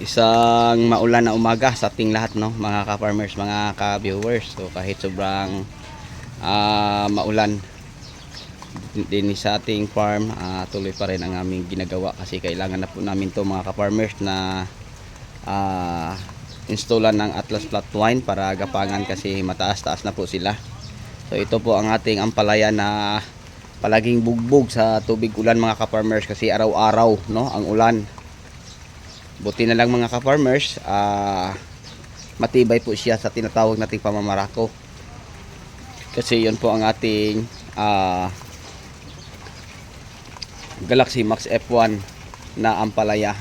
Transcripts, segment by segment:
Isang maulan na umaga sa ating lahat no, mga ka-farmers, mga ka-viewers. So kahit sobrang ah, maulan din sa ating farm, ah, tuloy pa rin ang aming ginagawa kasi kailangan na po namin to mga ka-farmers na ah, installan ng Atlas Flat Twine para gapangan kasi mataas-taas na po sila. So ito po ang ating ampalaya na palaging bugbog sa tubig ulan mga ka-farmers kasi araw-araw no ang ulan. Buti na lang mga ka-farmers, ah, matibay po siya sa tinatawag nating pamamarako. Kasi yun po ang ating ah, Galaxy Max F1 na ampalaya.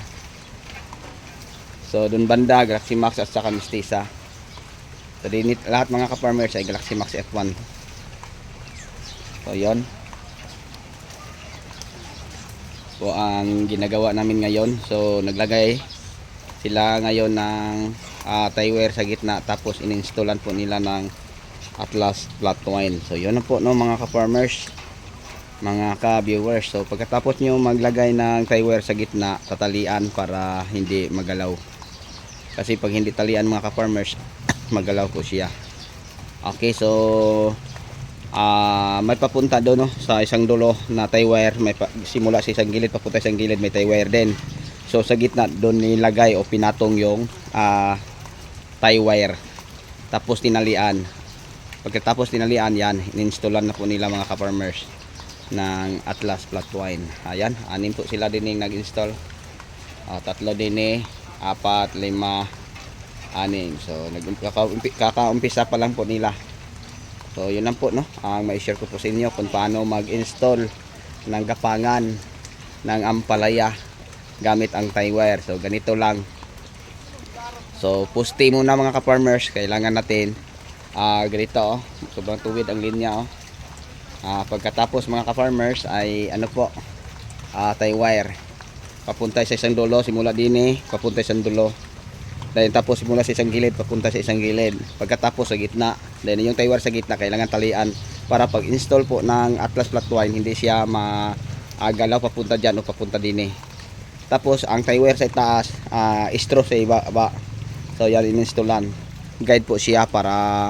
So dun banda Galaxy Max at saka Mistisa. So dinit lahat mga ka-farmers ay Galaxy Max F1. So yon. Po ang ginagawa namin ngayon. So naglagay sila ngayon ng ah, tie wire sa gitna tapos ininstallan po nila ng Atlas flat twine. So yun na po no mga ka-farmers mga ka-viewers. So pagkatapos nyo maglagay ng tie wire sa gitna, tatalian para hindi magalaw. Kasi pag hindi talian mga ka-farmers, magalaw po siya. Okay, so ah may papunta doon no, sa isang dulo na tie wire, may pa, simula sa isang gilid papunta sa isang gilid may tie wire din. So sa gitna doon nilagay o pinatong yung ah tie wire. Tapos tinalian. Pagkatapos tinalian yan, ininstallan na po nila mga ka-farmers ng Atlas Flat Twine. Ayan, anim po sila din yung nag-install. Ah, tatlo din eh, apat, lima, anim. So, nag kakaumpi- kakaumpisa pa lang po nila. So, yun lang po, no? Ang mai-share ko po sa inyo kung paano mag-install ng gapangan ng ampalaya gamit ang tie wire. So, ganito lang. So, pusti muna mga ka-farmers. Kailangan natin ah ganito, oh. Sobrang tuwid ang linya, oh. Ah, pagkatapos mga ka-farmers ay ano po, ah, tie wire. Papunta sa isang dulo, simula din eh, papunta sa isang dulo. Then tapos simula sa isang gilid, papunta sa isang gilid. Pagkatapos sa gitna, then yung tie wire sa gitna kailangan talian para pag install po ng Atlas Flat Twine, hindi siya magalaw papunta diyan o papunta din eh. Tapos ang tie wire sa itaas, ah, straw sa iba, ba. So yan ininstallan. Guide po siya para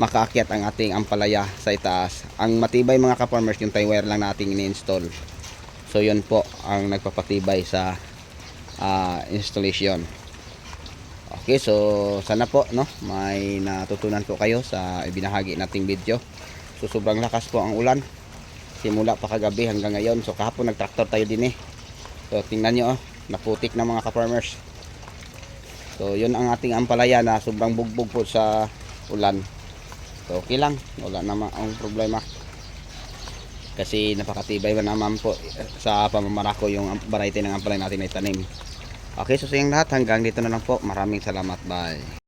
makaakyat ang ating ampalaya sa itaas. Ang matibay mga ka-farmers yung tie wire lang nating ini-install. So yun po ang nagpapatibay sa ah, installation. Okay, so sana po no, may natutunan po kayo sa ibinahagi nating video. So sobrang lakas po ang ulan. Simula pa kagabi hanggang ngayon. So kahapon nagtraktor tayo din eh. So tingnan nyo oh, naputik na mga ka-farmers. So yun ang ating ampalaya na sobrang bugbog po sa ulan. So okay lang, wala naman ang problema. Kasi napakatibay ba naman po sa pamamarako yung variety ng ampalaya natin na itanim. Okay, so sa lahat hanggang dito na lang po. Maraming salamat. Bye.